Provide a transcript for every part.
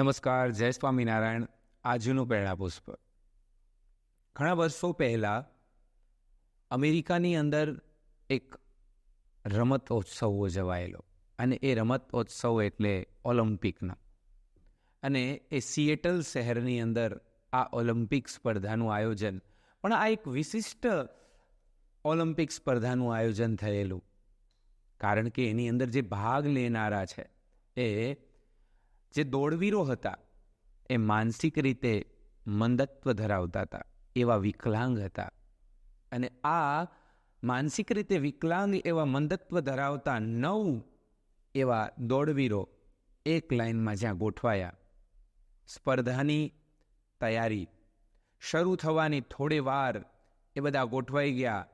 નમસ્કાર, જય સ્વામિનારાયણ. આજનું પ્રેરણા પુષ્પ. ઘણા વર્ષો પહેલાં અમેરિકાની અંદર એક રમતોત્સવ ઉજવાયેલો અને એ રમતોત્સવ એટલે ઓલિમ્પિકનો. અને એ સિએટલ શહેરની અંદર આ ઓલિમ્પિક સ્પર્ધાનું આયોજન, પણ આ એક વિશિષ્ટ ઓલિમ્પિક સ્પર્ધાનું આયોજન થયેલું. કારણ કે એની અંદર જે ભાગ લેનારા છે, એ જે દોડવીરો હતા, એ માનસિક રીતે મંદત્વ ધરાવતા હતા, એવા વિકલાંગ હતા. અને આ માનસિક રીતે વિકલાંગ એવા મંદત્વ ધરાવતા નવ એવા દોડવીરો એક લાઇનમાં જ્યાં ગોઠવાયા. સ્પર્ધાની તૈયારી શરૂ થવાની થોડી વાર એ બધા ગોઠવાઈ ગયા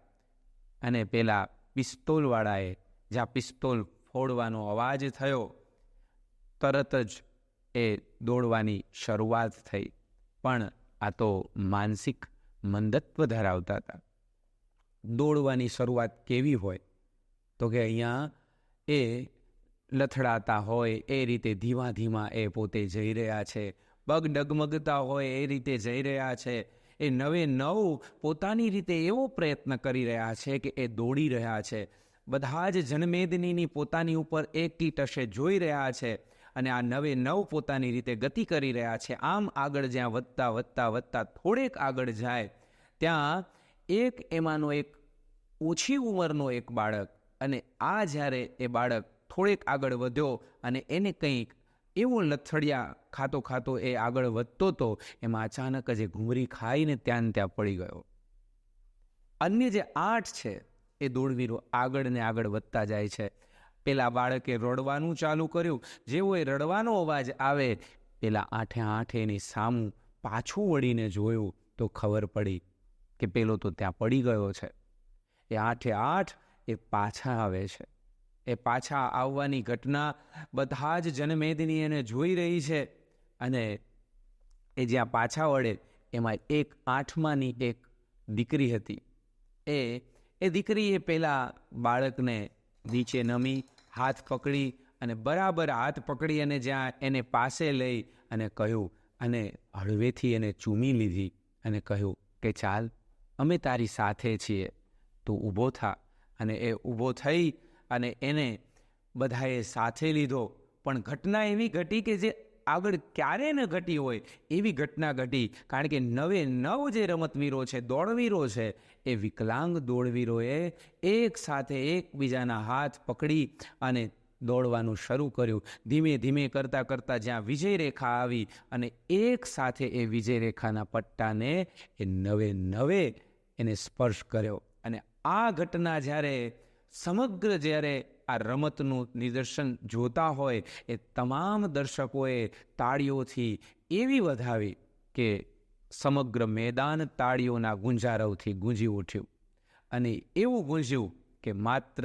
અને પેલા પિસ્તોલવાળાએ જ્યાં પિસ્તોલ ફોડવાનો અવાજ થયો તરત જ એ દોડવાની શરૂઆત થઈ. પણ આ તો માનસિક મંદત્વ ધરાવતા હતા. દોડવાની શરૂઆત કેવી હોય? તો કે અહીંયા એ લથડાતા હોય, એ રીતે ધીમા ધીમા એ પોતે જઈ રહ્યા છે. પગ ડગમગતા હોય, એ રીતે જઈ રહ્યા છે. એ નવે નવ પોતાની રીતે એવો પ્રયત્ન કરી રહ્યા છે કે એ દોડી રહ્યા છે. બધા જ જનમેદનીની પોતાની ઉપર એક ટશે જોઈ રહ્યા છે. અને આ નવે નવ પોતાની રીતે ગતિ કરી રહ્યા છે. આમ આગળ જ્યાં વધતા વધતા વધતા થોડેક આગળ જાય, ત્યાં એક એમાંનો એક ઓછી ઉંમરનો એક બાળક અને આ જ્યારે એ બાળક થોડેક આગળ વધ્યો અને એને કંઈક એવું લથડિયા ખાતો ખાતો એ આગળ વધતો તો એમાં અચાનક જ એ ઘૂમરી ખાઈને ત્યાં ત્યાં પડી ગયો. અન્ય જે આઠ છે એ દોડવીરો આગળ ને આગળ વધતા જાય છે. પેલા બાળકે રડવાનું ચાલુ કર્યું. જેવો એ રડવાનો અવાજ આવે, પેલા આઠે આઠે એની સામું પાછું વળીને જોયું તો ખબર પડી કે પેલો તો ત્યાં પડી ગયો છે. એ આઠે આઠ એ પાછા આવે છે. એ પાછા આવવાની ઘટના બધા જ જનમેદની એને જોઈ રહી છે અને એ જ્યાં પાછા વળે એમાં એક આઠમાની એક દીકરી હતી. એ એ દીકરીએ પેલા બાળકને નીચે નમી હાથ પકડી અને બરાબર હાથ પકડી અને જ્યાં એને પાસે લઈ અને કહ્યું, અને હળવેથી એને ચૂમી લીધી અને કહ્યું, કે ચાલ, અમે તારી સાથે છીએ. તું ઊભો થા. અને એ ઊભો થઈ અને એને બધાએ સાથે લીધો. પણ ઘટના એવી ઘટી કે જે આગળ ક્યારે ન ઘટી હોય એવી ઘટના ઘટી. કારણ કે નવે નવ જે રમતવીરો છે, દોડવીરો છે, એ વિકલાંગ દોડવીરોએ એક સાથે એકબીજાના હાથ પકડી અને દોડવાનું શરૂ કર્યું. ધીમે ધીમે કરતાં કરતાં જ્યાં વિજય રેખા આવી અને એક સાથે એ વિજય રેખાના પટ્ટાને એ નવે નવે એને સ્પર્શ કર્યો. અને આ ઘટના જ્યારે સમગ્ર જ્યારે આ રમતનું નિદર્શન જોતા હોય એ તમામ દર્શકોએ તાળીઓથી એવી વધાવી કે સમગ્ર મેદાન તાળીઓના ગુંજારવથી ગુંજી ઉઠ્યું. અને એવું ગુંજ્યું કે માત્ર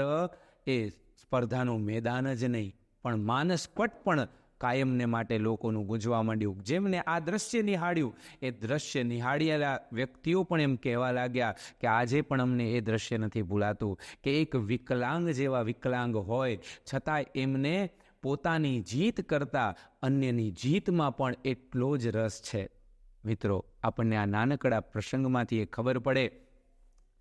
એ સ્પર્ધાનું મેદાન જ નહીં, પણ માનસપટ પણ કાયમને માટે લોકોનું ગુંજવા માંડ્યું. જેમને આ દ્રશ્ય નિહાળ્યું, એ દ્રશ્ય નિહાળ્યેલા વ્યક્તિઓ પણ એમ કહેવા લાગ્યા કે આજે પણ અમને એ દ્રશ્ય નથી ભૂલાતું, કે એક વિકલાંગ જેવા વિકલાંગ હોય છતાં એમને પોતાની જીત કરતાં અન્યની જીતમાં પણ એટલો જ રસ છે. મિત્રો, આપણને આ નાનકડા પ્રસંગમાંથી એ ખબર પડે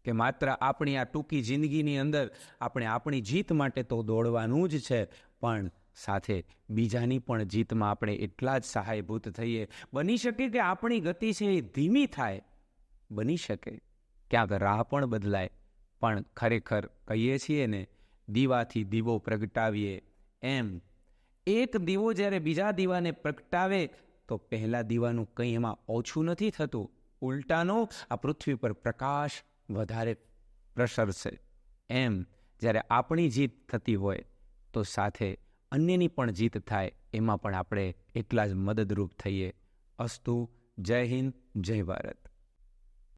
કે માત્ર આપણી આ ટૂંકી જિંદગીની અંદર આપણે આપણી જીત માટે તો દોડવાનું જ છે, પણ સાથે બીજાની પણ જીતમાં આપણે એટલા જ સહાયભૂત થઈએ. બની શકે કે આપણી ગતિ છે એ ધીમી થાય? બની શકે. ક્યાંક રાહ પણ બદલાય. પણ ખરેખર કહીએ છીએ ને, દીવાથી દીવો પ્રગટાવીએ. એમ. એક દીવો જ્યારે બીજા દીવાને પ્રગટાવે, તો પહેલા દીવાનું કંઈ એમાં ઓછું નથી થતું. ઉલટાનો આ પૃથ્વી પર પ્રકાશ વધારે પ્રસરશે. એમ. જ્યારે આપણી જીત થતી હોય, તો સાથે અન્યની પણ જીત થાય, એમાં પણ આપણે એટલા જ મદદરૂપ થઈએ. અસ્તુ, જય હિન્દ, જય ભારત.